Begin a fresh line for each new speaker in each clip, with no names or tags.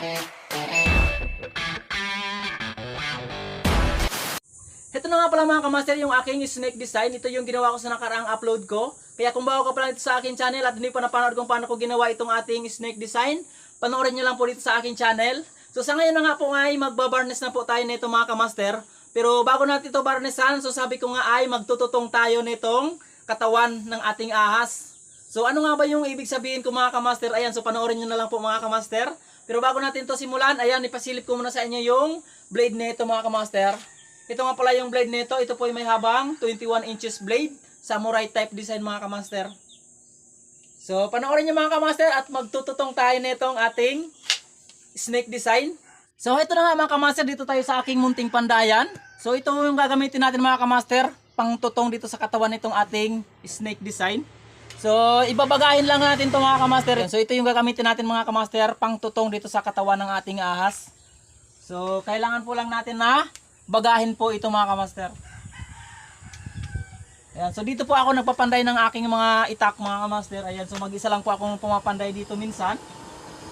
Ito na nga pala mga kamaster yung aking snake design. Ito yung ginawa ko sa nakaraang upload ko. Kaya kung bago ka pala dito sa aking channel at hindi pa napanood kung paano ko ginawa itong ating snake design, panoorin nyo lang po dito sa aking channel. So sa ngayon na nga po ay magbabarnes na po tayo nito mga kamaster. Pero bago natin ito barnesan, so sabi ko nga ay magtututong tayo nitong katawan ng ating ahas. So ano nga ba yung ibig sabihin ko mga kamaster? Ayan, so panoorin nyo na lang po mga kamaster. Pero bago natin to simulan, ayan, ipasilip ko muna sa inyo yung blade nito mga kamaster. Ito nga pala yung blade nito. Ito po ay may habang 21 inches blade. Samurai type design mga kamaster. So, panoorin nyo mga kamaster at magtututong tayo nitong ating snake design. So, ito na nga mga kamaster. Dito tayo sa aking munting pandayan. So, ito yung gagamitin natin mga kamaster. Pang tutong dito sa katawan nitong ating snake design. So, ibabagahin lang natin to mga kamaster. So, ito yung gagamitin natin mga kamaster. Pang tutong dito sa katawan ng ating ahas. So, kailangan po lang natin na bagahin po ito mga kamaster. Ayan, so dito po ako nagpapanday ng aking mga itak mga kamaster. Ayan, so mag-isa lang po ako pumapanday dito minsan.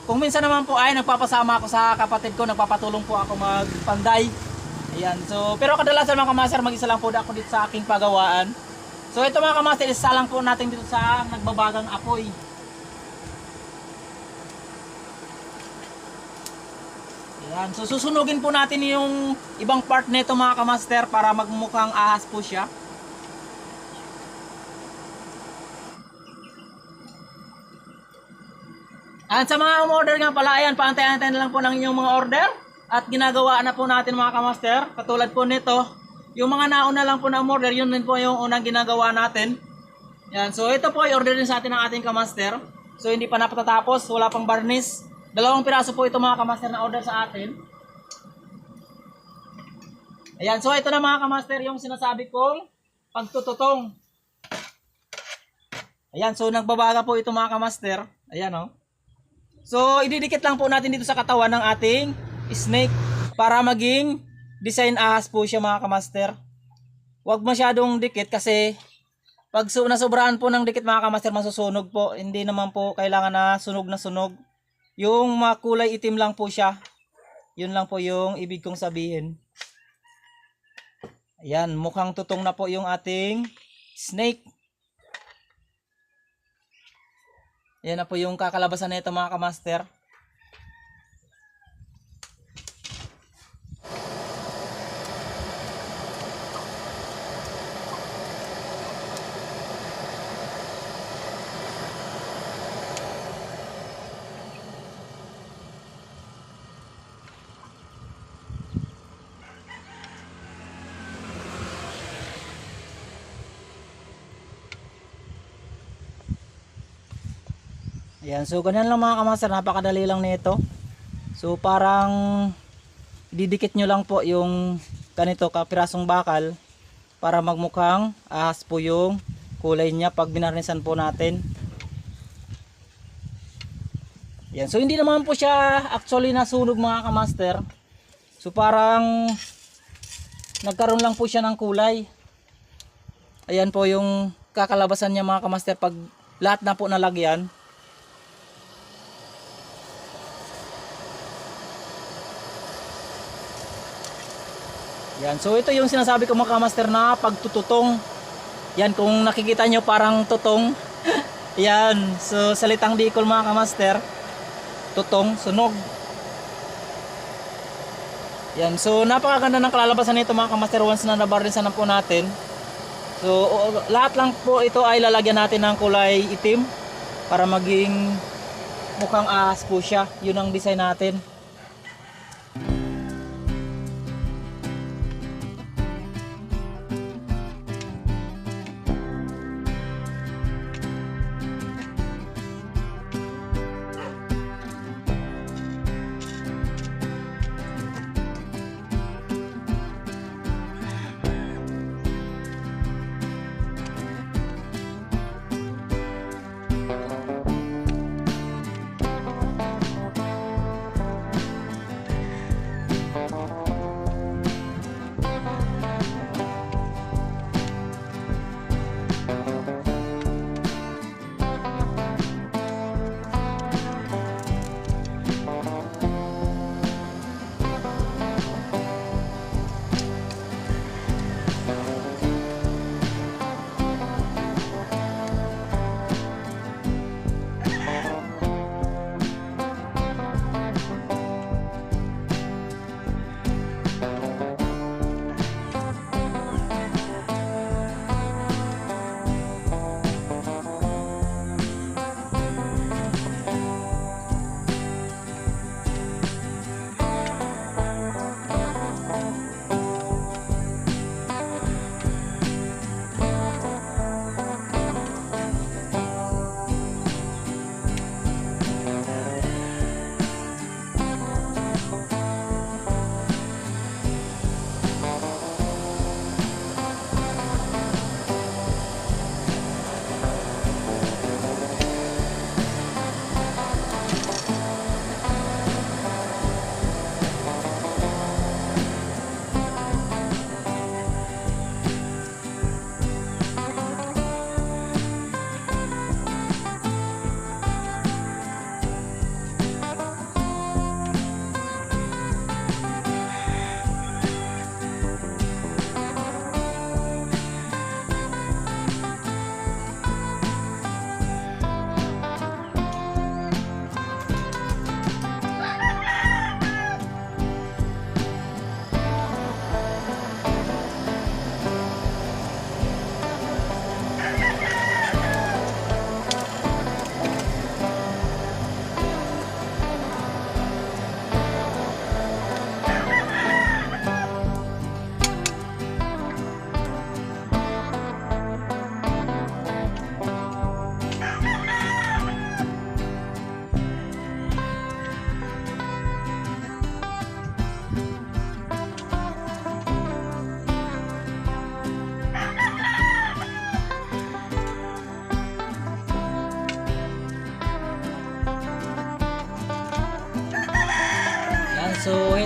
Kung minsan naman po ay nagpapasama ako sa kapatid ko, nagpapatulong po ako magpanday. Ayan, so pero kadalasan mga kamaster, mag-isa lang po ako dito sa aking pagawaan. So ito mga kamaster, isa lang po natin dito sa nagbabagang apoy. Ayan, so susunugin po natin yung ibang part nito mga kamaster para magmukhang ahas po siya. At sa mga umorder nga pala, ayan, paantay-antay na lang po ng inyong mga order. At ginagawa na po natin mga kamaster. Katulad po nito, yung mga nauna lang po na umorder, yun din po yung unang ginagawa natin. Yan, so ito po, i-order din sa atin ng ating kamaster. So hindi pa napatatapos, wala pang varnish. Dalawang piraso po ito mga kamaster na order sa atin. Ayan, so ito na mga kamaster yung sinasabi kong pagtututong. Ayan, so nagbabaga po ito mga kamaster. Ayan oh. So, ididikit lang po natin dito sa katawan ng ating snake para maging design ahas po siya mga kamaster. Huwag masyadong dikit kasi pag su nasobrahan po ng dikit mga kamaster masusunog po. Hindi naman po kailangan na sunog na sunog. Yung makulay itim lang po siya. Yun lang po yung ibig kong sabihin. Ayan, mukhang tutong na po yung ating snake. Yan na po yung kakalabasan nito mga kamaster. Ayan, so ganyan lang mga kamaster, napakadali lang nito. So parang didikit nyo lang po yung ganito kapirasong bakal para magmukhang ahas po yung kulay niya pag binarnisan po natin. Yan, so hindi naman po siya actually nasunog mga kamaster. So parang nagkaroon lang po siya ng kulay. Ayan po yung kakalabasan niya mga kamaster pag lahat na po nalagyan. Yan, so ito yung sinasabi ko mga kamaster na pagtututong. Yan, kung nakikita nyo parang tutong. Yan, so salitang Bicol mga kamaster. Tutong, sunog. Yan, so napakaganda ng kalalabasan nito mga kamaster once na nabarnisan na po natin. So lahat lang po ito ay lalagyan natin ng kulay itim para maging mukhang ahas po siya. Yun ang design natin.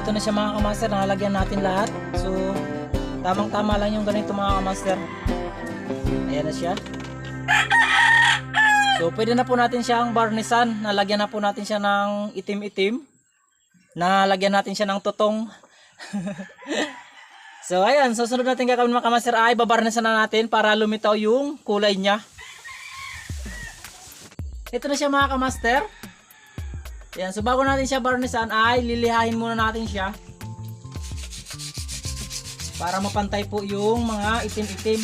Ito na siya mga kamaster, nakalagyan natin lahat. So, tamang-tama lang yung ganito mga kamaster. Ayan na siya. So, pwede na po natin siyang varnisan. Nalagyan na po natin siya ng itim-itim. Nalagyan natin siya ng tutong. so, ayan. So, sunod natin gagawin mga kamaster ay babarnisan na natin para lumitaw yung kulay niya. Ito na siya mga kamaster. Ayan. So, bago natin siya varnisan ay lilihain muna natin siya. Para mapantay po yung mga itim-itim.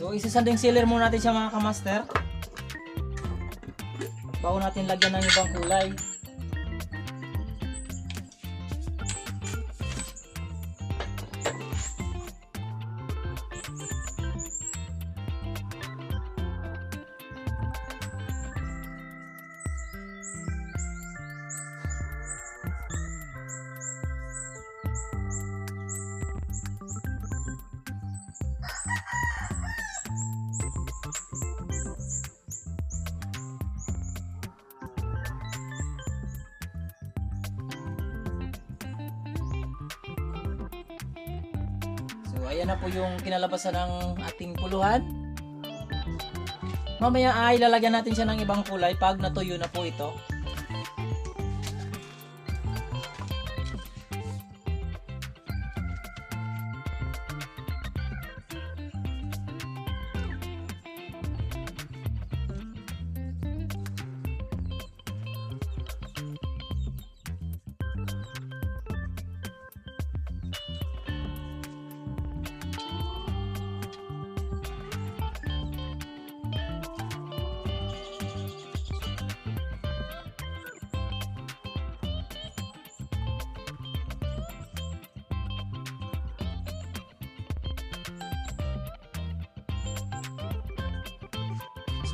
So, isasanding sealer muna natin siya mga kamaster. Natin lagyan ng ibang kulay. Ayan na po yung kinalabasan ng ating puluhan. Mamaya ay lalagyan natin siya ng ibang kulay pag natuyo na po ito.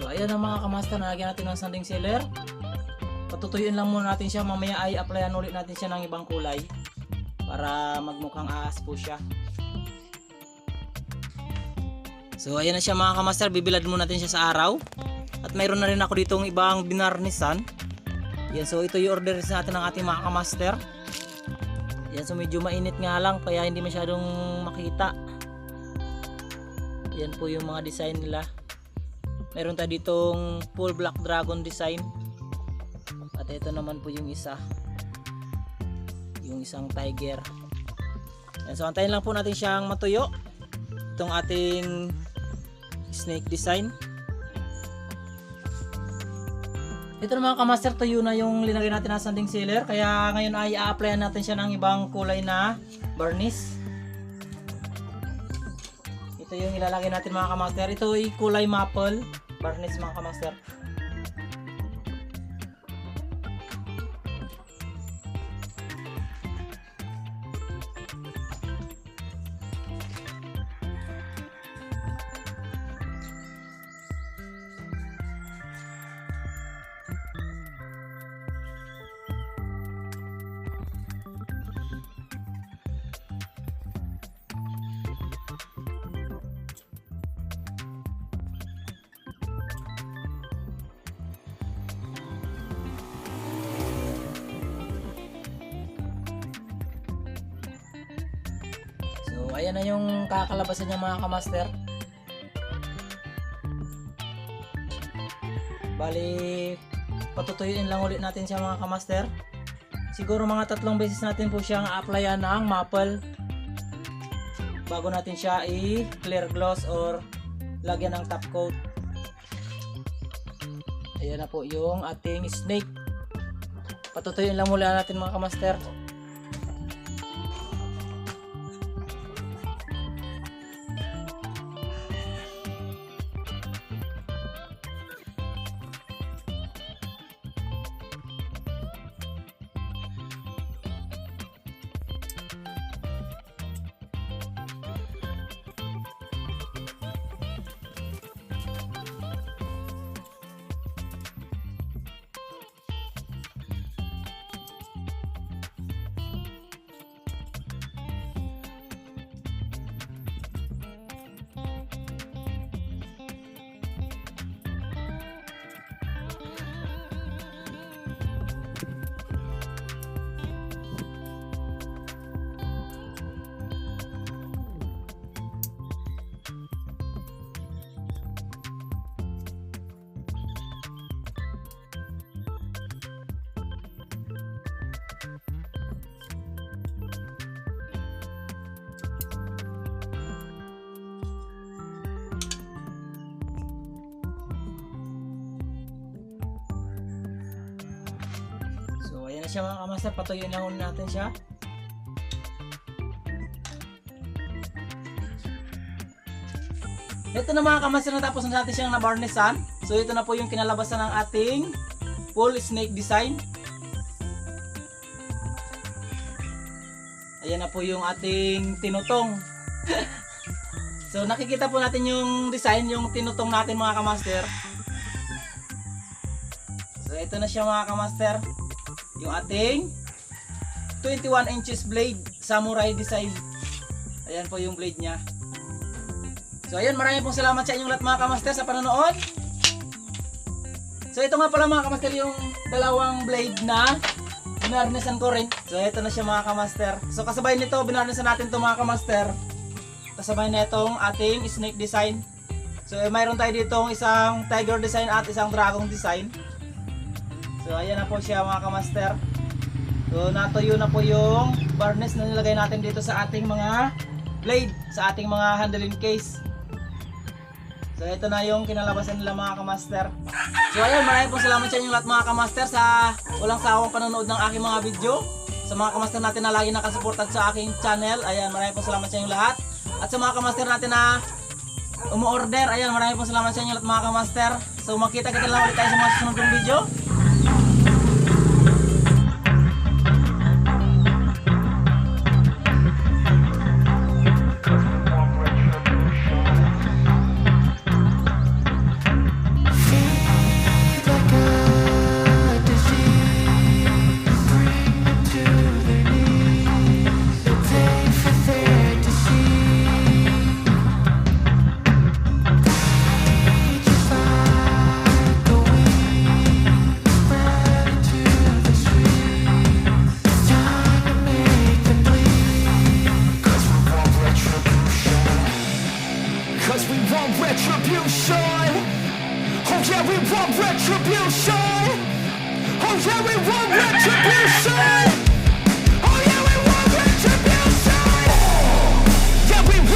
So ayan ang mga kamaster, nalagyan natin ng sanding sealer. Patutuyuin lang muna natin siya, mamaya ay applyan ulit natin siya ng ibang kulay para magmukhang aas po siya. So ayan na siya mga kamaster, bibilad muna natin siya sa araw. At mayroon na rin ako ditong ibang binarnisan. Yan, so ito yung order natin ng ating mga kamaster. Yan, so medyo mainit nga lang kaya hindi masyadong makita. Yan po yung mga design nila. Meron tayo ditong full black dragon design. At ito naman po yung isa. Yung isang tiger. Yan, so antayin lang po natin siyang matuyo. Itong ating snake design. Ito na mga kamaster, tuyo na yung linagay natin na sanding sealer. Kaya ngayon ay a-applyan natin siya ng ibang kulay na varnish. Ito yung ilalagay natin mga kamaster. Ito ay kulay maple varnish mga kamaster. Ayan na yung kakalabasan niya mga kamaster. Bali, patutuyuin lang ulit natin siya mga kamaster. Siguro mga tatlong beses natin po siyang applyan ng maple bago natin siya i-clear gloss or lagyan ng top coat. Ayan na po yung ating snake. Patutuyuin lang muna natin mga kamaster. Siya mga kamaster, patuyuin lang muna natin siya. Ito na mga kamaster, natapos na natin siyang nabarnisan. So ito na po yung kinalabasan ng ating full snake design. Ayan na po yung ating tinutong. so nakikita po natin yung design, yung tinutong natin mga kamaster. So ito na siya mga kamaster. Yung ating 21 inches blade samurai design. Ayan po yung blade niya. So ayun, maraming pong salamat sa inyong lahat mga kamaster sa panonood. So ito nga pala mga kamaster yung dalawang blade na binarnesan ko rin. So ito na siya mga kamaster. So kasabay nito, binarnesan natin to mga kamaster. Kasabay na itong ating snake design. So eh, mayroon tayo ditong isang tiger design at isang dragon design. So ayan na po siya mga kamaster. So natuyo na po yung varnish na nilagay natin dito sa ating mga blade, sa ating mga handling case. So ito na yung kinalabasan nila mga kamaster. So ayun, maraming pong salamat sa inyo lahat mga kamaster sa walang sawang panonood ng aking mga video. Sa mga kamaster natin na lagi nakasuportad sa aking channel, ayan, maraming pong salamat sa inyo lahat. At sa mga kamaster natin na umu-order, ayan, maraming pong salamat sa inyo lahat mga kamaster. So makita kita lang ulit tayo sa mga susunod kong video.